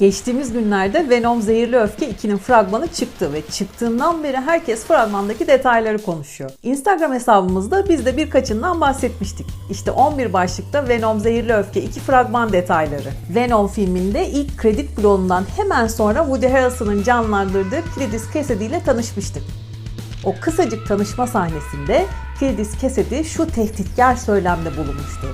Geçtiğimiz günlerde Venom Zehirli Öfke 2'nin fragmanı çıktı ve çıktığından beri herkes fragmandaki detayları konuşuyor. Instagram hesabımızda biz de birkaçından bahsetmiştik. İşte 11 başlıkta Venom Zehirli Öfke 2 fragman detayları. Venom filminde ilk kredi bloğundan hemen sonra Woody Harrelson'ın canlandırdığı Cledis Cassidy ile tanışmıştık. O kısacık tanışma sahnesinde Cledis Cassidy şu tehditkar söylemde bulunmuştu.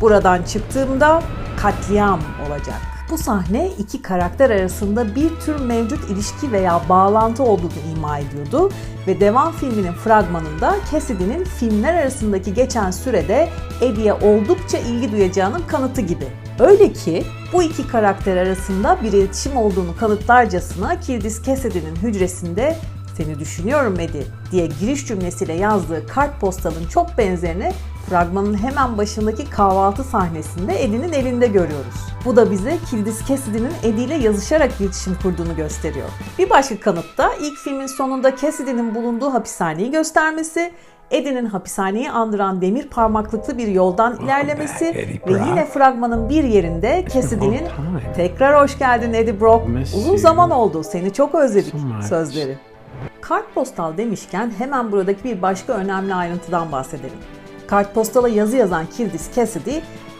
Buradan çıktığımda katliam olacak. Bu sahne iki karakter arasında bir tür mevcut ilişki veya bağlantı olduğunu ima ediyordu ve devam filminin fragmanında Cassidy'nin filmler arasındaki geçen sürede Eddie'ye oldukça ilgi duyacağının kanıtı gibi. Öyle ki bu iki karakter arasında bir iletişim olduğunu kanıtlarcasına Kirdis Cassidy'nin hücresinde seni düşünüyorum Eddie diye giriş cümlesiyle yazdığı kartpostalın çok benzerini fragmanın hemen başındaki kahvaltı sahnesinde Eddie'nin elinde görüyoruz. Bu da bize Kildis Cassidy'nin Eddie ile yazışarak iletişim kurduğunu gösteriyor. Bir başka kanıt da ilk filmin sonunda Cassidy'nin bulunduğu hapishaneyi göstermesi, Eddie'nin hapishaneyi andıran demir parmaklıklı bir yoldan ilerlemesi ve yine fragmanın bir yerinde Cassidy'nin tekrar hoş geldin Eddie Brock, uzun zaman oldu seni çok özledik so much." sözleri. Kartpostal demişken hemen buradaki bir başka önemli ayrıntıdan bahsedelim. Kartpostala yazı yazan Kirdis Cassidy,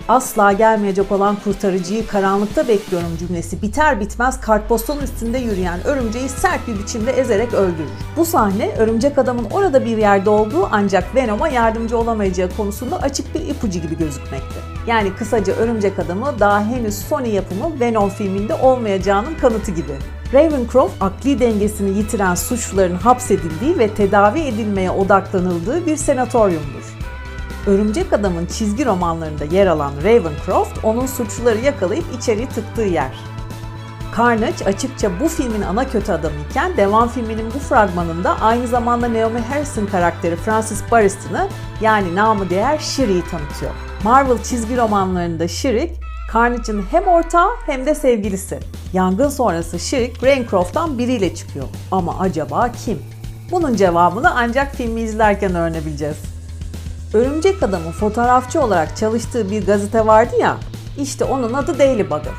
asla gelmeyecek olan kurtarıcıyı karanlıkta bekliyorum cümlesi biter bitmez kartpostalın üstünde yürüyen örümceği sert bir biçimde ezerek öldürür. Bu sahne örümcek adamın orada bir yerde olduğu ancak Venom'a yardımcı olamayacağı konusunda açık bir ipucu gibi gözükmekte. Yani kısaca örümcek adamı daha henüz Sony yapımı Venom filminde olmayacağının kanıtı gibi. Ravencroft akli dengesini yitiren suçluların hapsedildiği ve tedavi edilmeye odaklanıldığı bir senatoryumdur. Örümcek Adam'ın çizgi romanlarında yer alan Ravencroft, onun suçluları yakalayıp içeri tıktığı yer. Carnage açıkça bu filmin ana kötü adamı devam filminin bu fragmanında aynı zamanda Naomi Harrison karakteri Francis Barriston'ı yani namı değer Shuri'yi tanıtıyor. Marvel çizgi romanlarında Shuri, Carnage'ın hem ortağı hem de sevgilisi. Yangın sonrası Shuri, Ravencroft'tan biriyle çıkıyor. Ama acaba kim? Bunun cevabını ancak filmi izlerken öğrenebileceğiz. Örümcek Adam'ın fotoğrafçı olarak çalıştığı bir gazete vardı ya, işte onun adı Daily Bugle.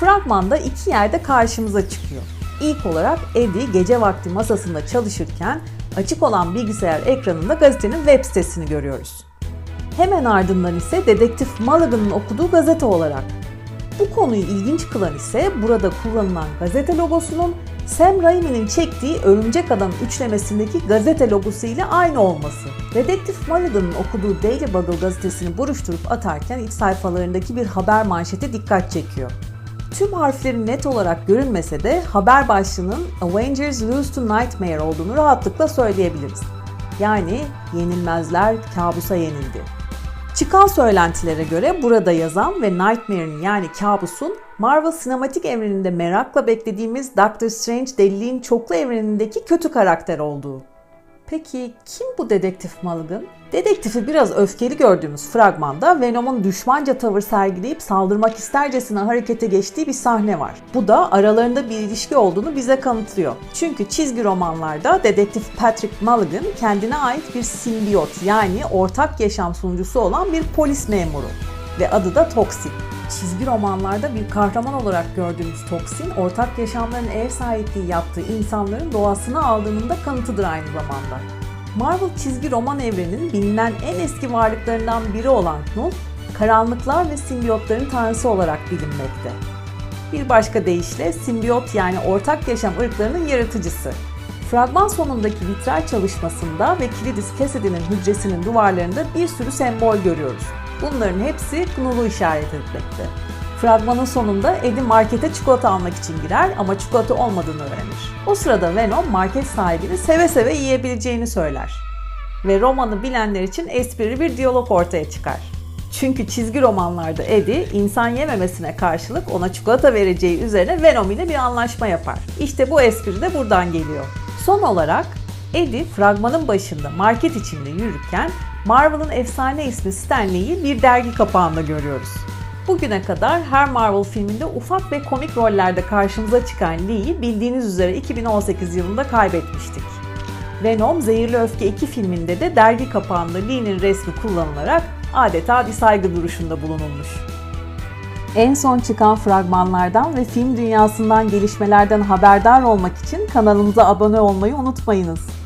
Fragmanda iki yerde karşımıza çıkıyor. İlk olarak Eddie gece vakti masasında çalışırken açık olan bilgisayar ekranında gazetenin web sitesini görüyoruz. Hemen ardından ise dedektif Mulligan'ın okuduğu gazete olarak. Bu konuyu ilginç kılan ise burada kullanılan gazete logosunun Sam Raimi'nin çektiği Örümcek Adam üçlemesindeki gazete logosu ile aynı olması. Dedektif Mulligan'ın okuduğu Daily Bugle gazetesini buruşturup atarken iç sayfalarındaki bir haber manşeti dikkat çekiyor. Tüm harflerin net olarak görünmese de haber başlığının Avengers Lose to Nightmare olduğunu rahatlıkla söyleyebiliriz. Yani yenilmezler kabusa yenildi. Çıkan söylentilere göre burada yazan ve Nightmare'in yani kabusun Marvel sinematik evreninde merakla beklediğimiz Doctor Strange deliliğin çoklu evrenindeki kötü karakter olduğu. Peki kim bu dedektif Mulligan? Dedektifi biraz öfkeli gördüğümüz fragmanda Venom'un düşmanca tavır sergileyip saldırmak istercesine harekete geçtiği bir sahne var. Bu da aralarında bir ilişki olduğunu bize kanıtlıyor. Çünkü çizgi romanlarda dedektif Patrick Mulligan kendine ait bir simbiyot yani ortak yaşam sunucusu olan bir polis memuru ve adı da Toxin. Çizgi romanlarda bir kahraman olarak gördüğümüz Toxin, ortak yaşamların ev sahipliği yaptığı insanların doğasını aldığının da kanıtıdır aynı zamanda. Marvel çizgi roman evreninin bilinen en eski varlıklarından biri olan Knull, karanlıklar ve simbiyotların tanrısı olarak bilinmekte. Bir başka deyişle simbiyot yani ortak yaşam ırklarının yaratıcısı. Fragman sonundaki vitray çalışmasında ve Kilidis Cassidy'nin hücresinin duvarlarında bir sürü sembol görüyoruz. Bunların hepsi Knull'u işaret etmekte. Fragmanın sonunda Eddie markete çikolata almak için girer ama çikolata olmadığını öğrenir. O sırada Venom market sahibini seve seve yiyebileceğini söyler. Ve romanı bilenler için esprili bir diyalog ortaya çıkar. Çünkü çizgi romanlarda Eddie insan yememesine karşılık ona çikolata vereceği üzerine Venom ile bir anlaşma yapar. İşte bu espri de buradan geliyor. Son olarak Eddie fragmanın başında market içinde yürürken Marvel'ın efsane ismi Stan Lee'yi bir dergi kapağında görüyoruz. Bugüne kadar her Marvel filminde ufak ve komik rollerde karşımıza çıkan Lee'yi bildiğiniz üzere 2018 yılında kaybetmiştik. Venom Zehirli Öfke 2 filminde de dergi kapağında Lee'nin resmi kullanılarak adeta bir saygı duruşunda bulunulmuş. En son çıkan fragmanlardan ve film dünyasından gelişmelerden haberdar olmak için kanalımıza abone olmayı unutmayınız.